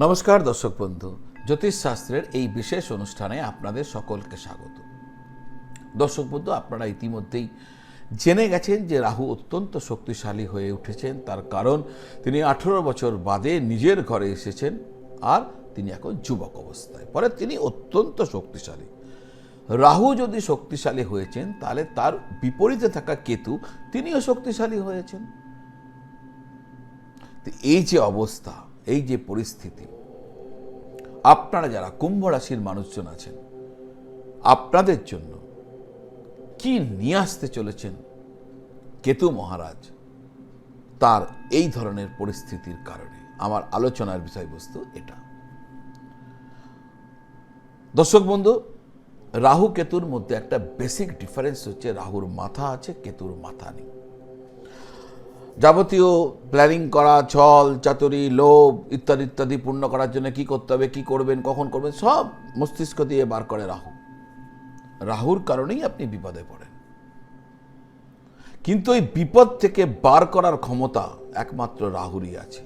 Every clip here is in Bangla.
নমস্কার, দর্শক বন্ধু। জ্যোতিষশাস্ত্রের এই বিশেষ অনুষ্ঠানে আপনাদের সকলকে স্বাগত। দর্শক বন্ধু, আপনারা ইতিমধ্যেই জেনে গেছেন যে রাহু অত্যন্ত শক্তিশালী হয়ে উঠেছেন। তার কারণ, তিনি আঠেরো বছর বাদে নিজের ঘরে এসেছেন আর তিনি এখন যুবক অবস্থায়। পরে তিনি অত্যন্ত শক্তিশালী। রাহু যদি শক্তিশালী হয়েছেন, তাহলে তার বিপরীতে থাকা কেতু তিনিও শক্তিশালী হয়েছেন। এই যে অবস্থা এই যে পরিস্থিতি, আপনারা যারা কুম্ভ রাশির মানুষজন আছেন, আপনাদের জন্য কি নিয়ে আসতে চলেছেন কেতু মহারাজ? তার এই ধরনের পরিস্থিতির কারণে আমার আলোচনার বিষয়বস্তু এটা। দর্শক বন্ধু, রাহু কেতুর মধ্যে একটা বেসিক ডিফারেন্স হচ্ছে রাহুর মাথা আছে, কেতুর মাথা নেই। যাবতীয় প্ল্যানিং করা ছল চাতুরি, লোভ ইত্যাদি ইত্যাদি পূর্ণ করার জন্য কি করতে হবে, কি করবেন, কখন করবেন, সব মস্তিষ্ক দিয়ে বার করে রাহু। রাহুর কারণেই আপনি বিপদে পড়েন। কিন্তু এই বিপদ থেকে বার করার ক্ষমতা একমাত্র রাহুরই আছে।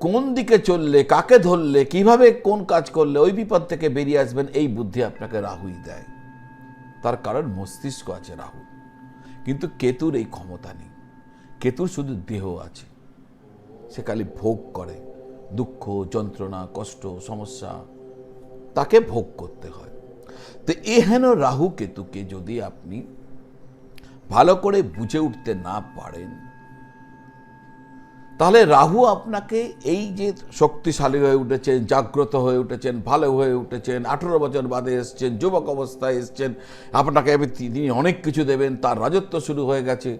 কোন দিকে চললে, কাকে ধরলে, কীভাবে কোন কাজ করলে ওই বিপদ থেকে বেরিয়ে আসবেন, এই বুদ্ধি আপনাকে রাহুই দেয়। তার কারণ মস্তিষ্ক আছে রাহুর। কিন্তু কেতুর এই ক্ষমতা নেই। কেতুর শুধু দেহ আছে। সে খালি ভোগ করে। দুঃখ, যন্ত্রণা, কষ্ট, সমস্যা, তাকে ভোগ করতে হয়। তো এহেন রাহু কেতুকে যদি আপনি ভালো করে বুঝে উঠতে না পারেন তাহলে রাহু আপনাকে এই যে শক্তিশালী হয়ে উঠেছেন, জাগ্রত হয়ে উঠেছেন, ভালো হয়ে উঠেছেন, আঠেরো বছর বাদে এসছেন, যুবক অবস্থায় এসছেন, আপনাকে তিনি অনেক কিছু দেবেন, তার রাজত্ব শুরু হয়ে গেছে।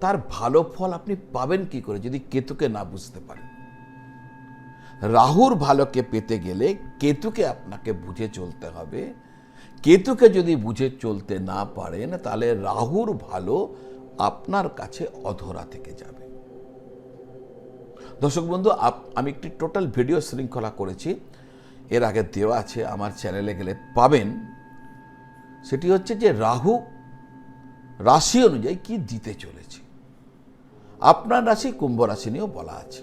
তার ভালো ফল আপনি পাবেন কি করে যদি কেতুকে না বুঝতে পারেন? রাহুর ভালোকে পেতে গেলে কেতুকে আপনাকে বুঝে চলতে হবে। কেতুকে যদি বুঝে চলতে না পারেন, তাহলে রাহুর ভালো আপনার কাছে অধরা থেকে যাবে। দর্শক বন্ধু আমি একটি টোটাল ভিডিও শৃঙ্খলা করেছি। এর আগে দেওয়া আছে, আমার চ্যানেলে গেলে পাবেন। সেটি হচ্ছে যে রাহু রাশি অনুযায়ী কি দিতে চলেছে। আপনার রাশি কুম্ভ রাশি নিয়েও বলা আছে।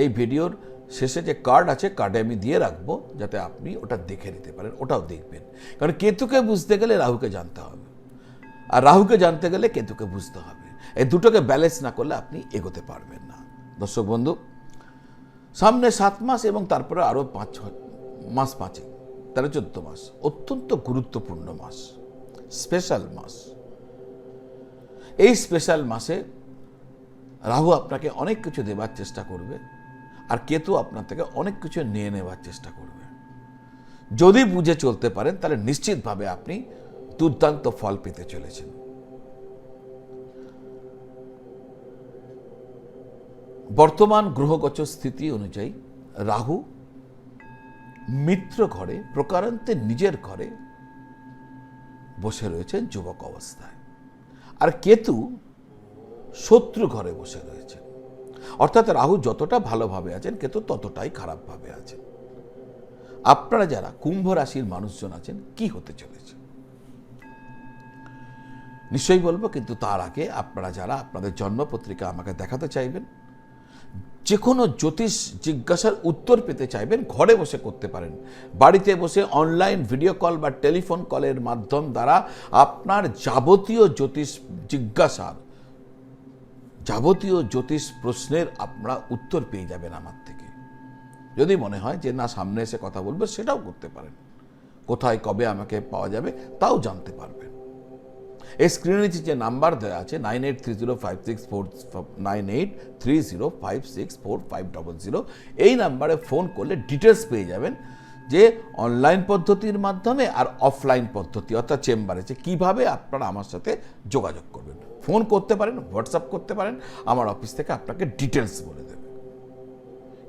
এই ভিডিওর শেষে যে কার্ড আছে কার্ডে আমি দিয়ে রাখব, যাতে আপনি ওটা দেখে নিতে পারেন, ওটাও দেখবেন। কারণ কেতুকে বুঝতে গেলে রাহুকে জানতে হবে। আর রাহুকে জানতে গেলে কেতুকে বুঝতে হবে। এই দুটোকে ব্যালেন্স না করলে আপনি এগোতে পারবেন না। দর্শক বন্ধু, সামনে সাত মাস এবং তারপরে আরও পাঁচ মাস পাঁচে তেরো চোদ্দ মাস, অত্যন্ত গুরুত্বপূর্ণ মাস স্পেশাল মাস। এই স্পেশাল মাসে রাহু আপনাকে অনেক কিছু দেবার চেষ্টা করবে, আর কেতু আপনার থেকে অনেক কিছু নিয়ে নেবার চেষ্টা করবে। যদি বুঝে চলতে পারেন, তাহলে নিশ্চিতভাবে আপনি দুর্দান্ত ফল পেতে চলেছেন। বর্তমান গ্রহগোচর স্থিতি অনুযায়ী রাহু মিত্র ঘরে, প্রকারান্তে নিজের ঘরে বসে রয়েছেন যুবক অবস্থায়। আর কেতু শত্রু ঘরে বসে রয়েছে অর্থাৎ রাহু যতটা ভালোভাবে আছেন, কেতু ততটাই খারাপভাবে আছেন। আপনারা যারা কুম্ভ রাশির মানুষজন আছেন, কি হতে চলেছে? নিশ্চয়ই বলব, কিন্তু তার আগে আপনারা যারা আপনাদের জন্মপত্রিকা আমাকে দেখাতে চাইবেন যে কোনো জ্যোতিষ জিজ্ঞাসার উত্তর পেতে চাইবেন, ঘরে বসে করতে পারেন। বাড়িতে বসে অনলাইন ভিডিও কল বা টেলিফোন কলের মাধ্যম দ্বারা আপনার যাবতীয় জ্যোতিষ জিজ্ঞাসার, যাবতীয় জ্যোতিষ প্রশ্নের আপনারা উত্তর পেয়ে যাবেন আমার থেকে। যদি মনে হয় যে না, সামনে এসে কথা বলবে, সেটাও করতে পারেন। কোথায়, কবে আমাকে পাওয়া যাবে, তাও জানতে পারবেন। এই স্ক্রিনের নিচে যে নাম্বার দেওয়া আছে nine eight three zero five six four nine eight three zero five six four five double zero এই নাম্বারে ফোন করলে ডিটেলস পেয়ে যাবেন যে অনলাইন পদ্ধতির মাধ্যমে আর অফলাইন পদ্ধতি, অর্থাৎ চেম্বারে যে কীভাবে আপনারা আমার সাথে যোগাযোগ করবেন। ফোন করতে পারেন হোয়াটসঅ্যাপ করতে পারেন, আমার অফিস থেকে আপনাকে ডিটেলস বলে দেবে।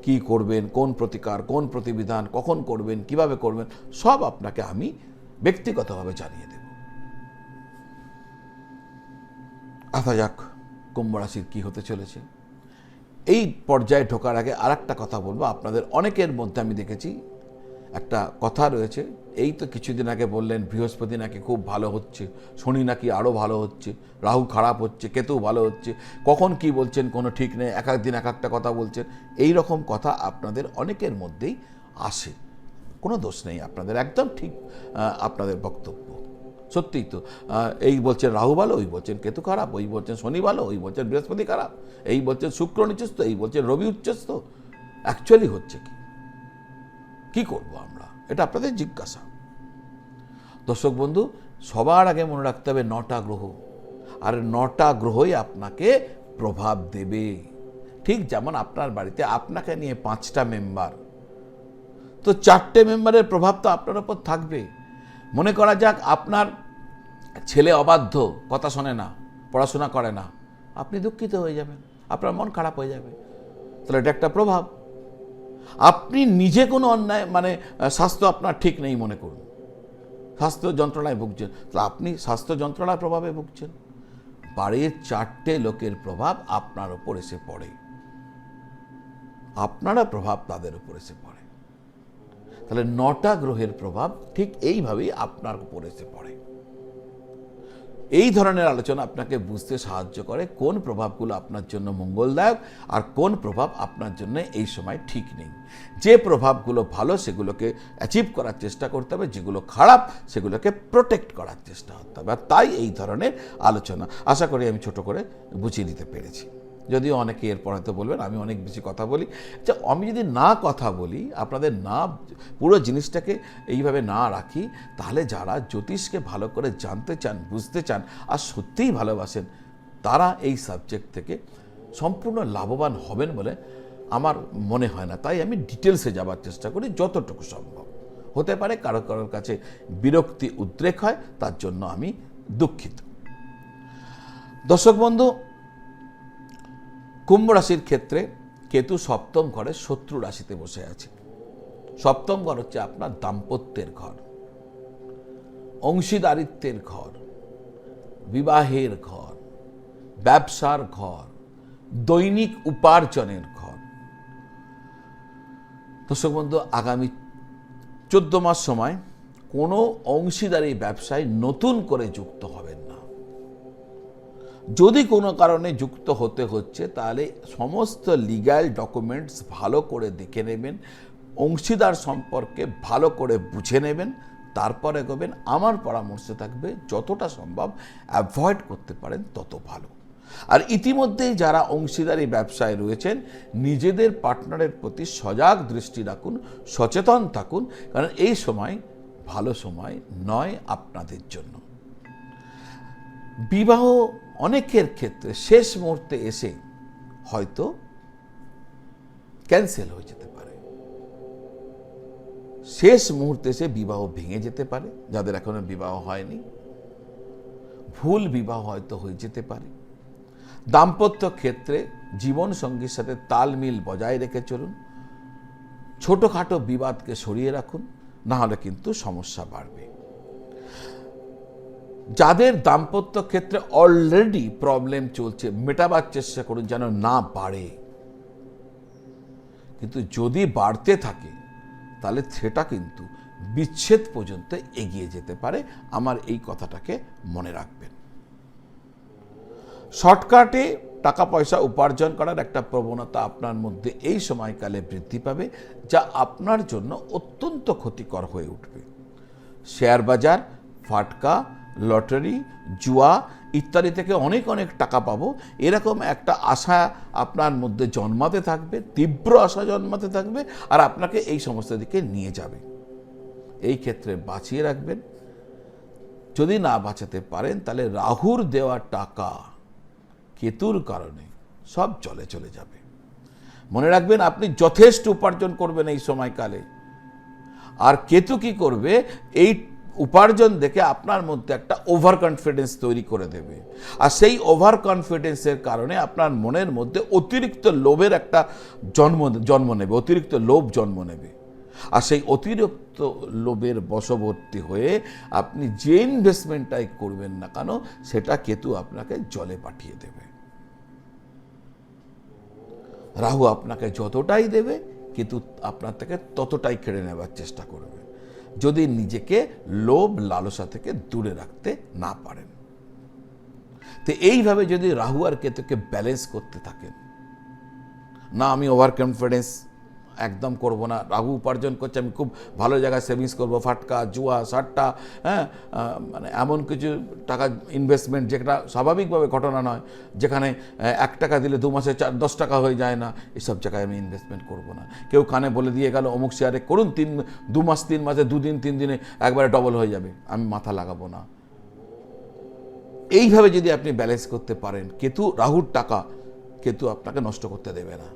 কি করবেন, কোন প্রতিকার, কোন প্রতিবিধান, কখন করবেন, কীভাবে করবেন, সব আপনাকে আমি ব্যক্তিগতভাবে জানিয়ে দেব। আসা যাক, কুম্ভ রাশির কি হতে চলেছে? এই পর্যায়ে ঢোকার আগে আর একটা কথা বলব। আপনাদের অনেকের মধ্যে আমি দেখেছি একটা কথা রয়েছে। এই তো কিছুদিন আগে বললেন, বৃহস্পতি নাকি খুব ভালো হচ্ছে, শনি নাকি আরও ভালো হচ্ছে, রাহু খারাপ হচ্ছে, কেতু ভালো হচ্ছে, কখন কি বলছেন, কোনো ঠিক নেই, এক এক দিন এক একটা কথা বলছেন, এই রকম কথা আপনাদের অনেকের মধ্যেই আসে। কোনো দোষ নেই, আপনাদের একদম ঠিক আপনাদের বক্তব্য। সত্যিই তো। এই বলছেন রাহু ভালো, ওই বলছেন কেতু খারাপ, ওই বলছেন শনি ভালো, ওই বলছেন বৃহস্পতি খারাপ, এই বলছেন শুক্র নিচস্ত এই বলছেন রবি উচ্চস্ত অ্যাকচুয়ালি হচ্ছে কি? কি করব আমরা? এটা আপনাদের জিজ্ঞাসা। দর্শক বন্ধু, সবার আগে মনে রাখতে হবে নটা গ্রহ। আর নটা গ্রহই আপনাকে প্রভাব দেবে। ঠিক যেমন আপনার বাড়িতে আপনাকে নিয়ে পাঁচটা মেম্বার তো চারটে মেম্বারের প্রভাব তো আপনার ওপর থাকবে। মনে করা যাক আপনার ছেলে অবাধ্য, কথা শোনে না, পড়াশোনা করে না, আপনি দুঃখিত হয়ে যাবেন, আপনার মন খারাপ হয়ে যাবে। তাহলে এটা একটা প্রভাব। আপনি নিজে কোনো অন্যায় মানে স্বাস্থ্য আপনার ঠিক নেই মনে করুন। স্বাস্থ্য যন্ত্রণায় ভুগছেন। তাহলে আপনি স্বাস্থ্য যন্ত্রণার প্রভাবে ভুগছেন। বাড়ির চারটে লোকের প্রভাব আপনার ওপর এসে পড়ে। আপনারা প্রভাব তাদের উপর এসে পড়ে। তাহলে নটা গ্রহের প্রভাব ঠিক এইভাবেই আপনার উপর এসে পড়ে। এই ধরনের আলোচনা আপনাকে বুঝতে সাহায্য করে কোন প্রভাবগুলো আপনার জন্য মঙ্গলদায়ক আর কোন প্রভাব আপনার জন্য এই সময় ঠিক নেই। যে প্রভাবগুলো ভালো সেগুলোকে অ্যাচিভ করার চেষ্টা করতে হবে, যেগুলো খারাপ সেগুলোকে প্রোটেক্ট করার চেষ্টা করতে হবে। আর তাই এই ধরনের আলোচনা আশা করি আমি ছোট করে বুঝিয়ে দিতে পেরেছি। যদিও অনেকে এরপর হয়তো বলবেন, আমি অনেক বেশি কথা বলি। যে আমি যদি না কথা বলি, আপনাদের না, পুরো জিনিসটাকে এইভাবে না রাখি, তাহলে যারা জ্যোতিষকে ভালো করে জানতে চান, বুঝতে চান, আর সত্যিই ভালোবাসেন, তারা এই সাবজেক্ট থেকে সম্পূর্ণ লাভবান হবেন বলে আমার মনে হয় না। তাই আমি ডিটেলসে যাবার চেষ্টা করি, যতটুকু সম্ভব। হতে পারে কারও কারোর কাছে বিরক্তি, উদ্রেক হয়, তার জন্য আমি দুঃখিত। দর্শক বন্ধু কুম্ভ রাশির ক্ষেত্রে কেতু সপ্তম ঘরে শত্রু রাশিতে বসে আছে। সপ্তম ঘর হচ্ছে আপনার দাম্পত্যের ঘর, অংশীদারিত্বের ঘর, বিবাহের ঘর, ব্যবসার ঘর, দৈনিক উপার্জনের ঘর। দর্শক বন্ধু, আগামী চোদ্দ মাস সময় কোনো অংশীদারি ব্যবসায় নতুন করে যুক্ত হবেন যদি কোনো কারণে যুক্ত হতে হচ্ছে, তাহলে সমস্ত লিগ্যাল ডকুমেন্টস ভালো করে দেখে নেবেন, অংশীদার সম্পর্কে ভালো করে বুঝে নেবেন, তারপরে এগোবেন আমার পরামর্শ থাকবে যতটা সম্ভব অ্যাভয়েড করতে পারেন তত ভালো। আর ইতিমধ্যেই যারা অংশীদারি ব্যবসায় রয়েছেন, নিজেদের পার্টনারের প্রতি সজাগ দৃষ্টি রাখুন, সচেতন থাকুন, কারণ এই সময় ভালো সময় নয় আপনাদের জন্য। বিবাহ অনেকের ক্ষেত্রে শেষ মুহূর্তে এসে হয়তো ক্যান্সেল হয়ে যেতে পারে। শেষ মুহূর্তে এসে বিবাহ ভেঙে যেতে পারে, যাদের এখনও বিবাহ হয়নি। ভুল বিবাহ হয়তো হয়ে যেতে পারে। দাম্পত্য ক্ষেত্রে জীবন সঙ্গীর সাথে তালমিল বজায় রেখে চলুন। ছোটোখাটো বিবাদকে সরিয়ে রাখুন না হলে কিন্তু সমস্যা বাড়বে। যাদের দাম্পত্য ক্ষেত্রে অলরেডি প্রবলেম চলছে, মেটাবার চেষ্টা করুন যেন না বাড়ে। কিন্তু যদি বাড়তে থাকে, তাহলে সেটা কিন্তু বিচ্ছেদ পর্যন্ত এগিয়ে যেতে পারে। আমার এই কথাটাকে মনে রাখবেন। শর্টকাটে টাকা পয়সা উপার্জন করার একটা প্রবণতা আপনার মধ্যে এই সময়কালে বৃদ্ধি পাবে, যা আপনার জন্য অত্যন্ত ক্ষতিকর হয়ে উঠবে। শেয়ার বাজার, ফাটকা লটারি, জুয়া ইত্যাদি থেকে অনেক অনেক টাকা পাবো। এরকম একটা আশা আপনার মধ্যে জন্মাতে থাকবে, তীব্র আশা জন্মাতে থাকবে আর আপনাকে এই সমস্ত দিকে নিয়ে যাবে। এই ক্ষেত্রে বাঁচিয়ে রাখবেন। যদি না বাঁচাতে পারেন, তাহলে রাহুর দেওয়া টাকা কেতুর কারণে সব চলে চলে যাবে। মনে রাখবেন, আপনি যথেষ্ট উপার্জন করবেন এই সময়কালে। আর কেতু কি করবে? এই উপার্জন দেখে আপনার মধ্যে একটা ওভার কনফিডেন্স তৈরি করে দেবে। আর সেই ওভার কনফিডেন্সের কারণে আপনার মনের মধ্যে অতিরিক্ত লোভের একটা জন্ম জন্ম নেবে, অতিরিক্ত লোভ জন্ম নেবে। আর সেই অতিরিক্ত লোভের বশবর্তী হয়ে আপনি যে ইনভেস্টমেন্টটাই করবেন না কেন, সেটা কেতু আপনাকে জলে পাঠিয়ে দেবে। রাহু আপনাকে যতটাই দেবে কিন্তু আপনার থেকে ততটাই কেড়ে নেবার চেষ্টা করবে। যদি নিজেকে লোভ লালসা থেকে দূরে রাখতে না পারেন। তো এইভাবে যদি রাহু আর কেতুকে ব্যালেন্স করতে থাকেন, না আমি ওভার কনফিডেন্স একদম করব না। রাহু উপার্জন করছে, আমি খুব ভালো জায়গায় সেভিংস করব, ফাটকা, জুয়া, সাট্টা হ্যাঁ? মানে এমন কিছু টাকা ইনভেস্টমেন্ট যেটা স্বাভাবিকভাবে ঘটনা নয়, যেখানে এক টাকা দিলে দু মাসে চার, দশ টাকা হয়ে যায় না, এসব জায়গায় আমি ইনভেস্টমেন্ট করব না। কেউ কানে বলে দিয়ে গেল, অমুক শেয়ারে করুন, তিন, দু মাস, তিন মাসে, দুদিন, তিন দিনে একবারে ডবল হয়ে যাবে, আমি মাথা লাগাবো না। এইভাবে যদি আপনি ব্যালেন্স করতে পারেন, কেতু, রাহুর টাকা কেতু আপনাকে নষ্ট করতে দেবে না।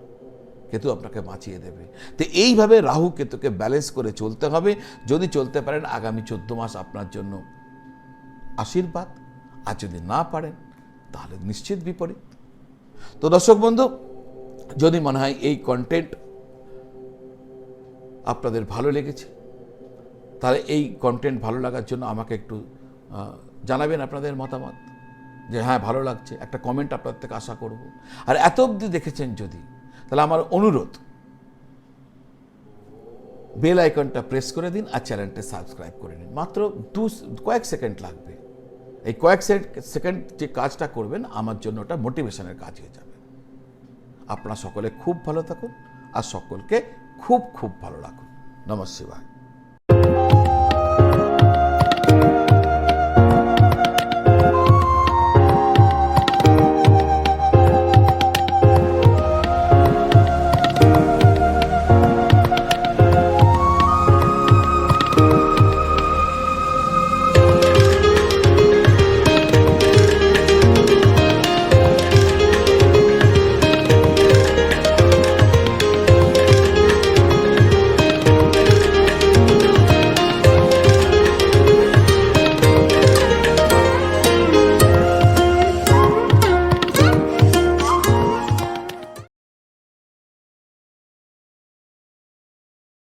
কেতু আপনাকে বাঁচিয়ে দেবে। তো এইভাবে রাহু কেতুকে ব্যালেন্স করে চলতে হবে। যদি চলতে পারেন, আগামী চোদ্দ মাস আপনার জন্য আশীর্বাদ। আর যদি না পারেন, তাহলে নিশ্চিত বিপরীত। তো দর্শক বন্ধু, যদি মনে হয় এই কন্টেন্ট আপনাদের ভালো লেগেছে, তাহলে এই কন্টেন্ট ভালো লাগার জন্য আমাকে একটু জানাবেন আপনাদের মতামত। যে হ্যাঁ ভালো লাগছে। একটা কমেন্ট আপনার থেকে আশা করব। আর এত অবধি দেখেছেন যদি তাহলে আমার অনুরোধ, বেল আইকনটা প্রেস করে দিন আর চ্যানেলটা সাবস্ক্রাইব করে নিন। মাত্র দু কয়েক সেকেন্ড লাগবে। এই কয়েক সেকেন্ড যে কাজটা করবেন, আমার জন্য ওটা মোটিভেশনের কাজ হয়ে যাবে। আপনারা সকলে খুব ভালো থাকুন আর সকলকে খুব খুব ভালো রাখুন। নমস্কার